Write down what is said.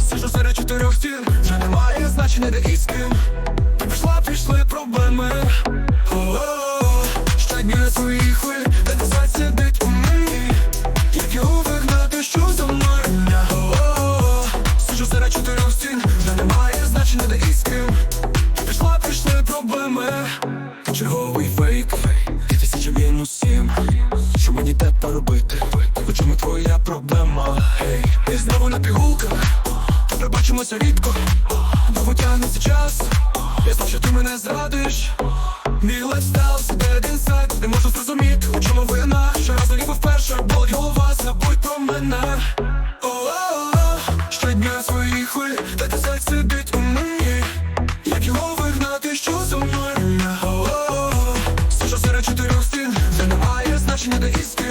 Сижу серед чотирьох стін, вже немає значення де і з ким. Пішла, пішли проблеми. Щодня на хвилі, де ти сидить у мені. Як його вигнати, що за мною Сижу серед чотирьох стін, вже немає значення де і з ким. Пішла, пішли проблеми. Черговий фейк, мінус сім Що мені тепер робити? У чому твоя проблема? Гей, ти знову на пігулках. Тепер рідко. Довго тягнеться час. Я знав, що ти мене зрадиш. Мій лайфстайл себе сайт, Не можу зрозуміти, у чому вина. Ще раз ніби вперше болить голова Забудь про мене the history.